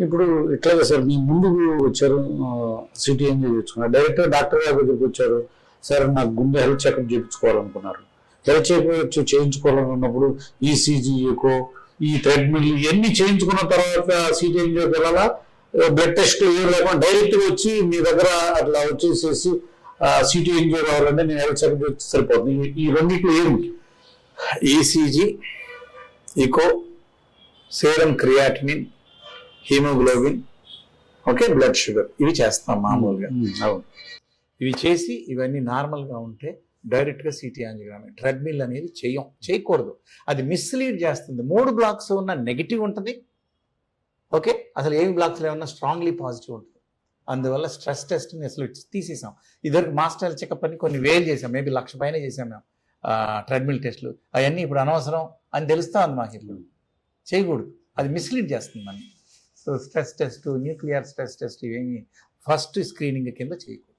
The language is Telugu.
ఇప్పుడు ఇట్లాగే సార్ మీ ముందుకు వచ్చారు సిటీ ఎంజాయ్ చేయించుకున్నారు? డైరెక్ట్గా డాక్టర్ గారి దగ్గరికి వచ్చారు. సార్ నాకు గుండె హెల్త్ చెకప్ చేయించుకోవాలనుకున్నారు. హెల్త్ చెకప్ చేయించుకోవాలనుకున్నప్పుడు ఈసీజీ ఎకో ఈ థ్రెడ్మిల్ ఇవన్నీ చేయించుకున్న తర్వాత సిటీ ఎంజాయ్కి వెళ్ళాలా? బ్లడ్ టెస్ట్ ఏం లేకుండా డైరెక్ట్గా వచ్చి మీ దగ్గర అట్లా వచ్చేసేసి సిటీ ఎంజాయ్ కావాలంటే నేను హెల్త్ చెకప్ చేస్తే సరిపోతుంది. ఈ- రెండింటిలో ఏమిటి ECG echo serum creatinine haemoglobin okay blood sugar ఇవి చేస్తాం మామూలుగా. అవును. ఇవి చేసి ఇవన్నీ నార్మల్గా ఉంటే డైరెక్ట్గా సిటీ యాంజియోగ్రామ్ ట్రెడ్మిల్ అనేది చేయం చేయకూడదు. అది మిస్లీడ్ చేస్తుంది. మూడు బ్లాక్స్ ఉన్న నెగిటివ్ ఉంటుంది. ఓకే అసలు ఏమి బ్లాక్స్లో ఏమన్నా స్ట్రాంగ్లీ పాజిటివ్ ఉంటుంది. అందువల్ల స్ట్రెస్ టెస్ట్ని అసలు తీసేసాం. ఇదివరకు మాస్టర్ చెకప్ అని కొన్ని వేలు చేసాం మేబీ లక్ష పైన చేసాం మేము ట్రెడ్మిల్ టెస్ట్లు. అవన్నీ ఇప్పుడు అనవసరం అని తెలుస్తా ఉంది మాకు ఇప్పుడు చేయకూడదు. అది మిస్లీడ్ చేస్తుంది మనం stress test nuclear stress test ఇవేమి ఫస్ట్ స్క్రీనింగ్ కింద చేయకూడదు.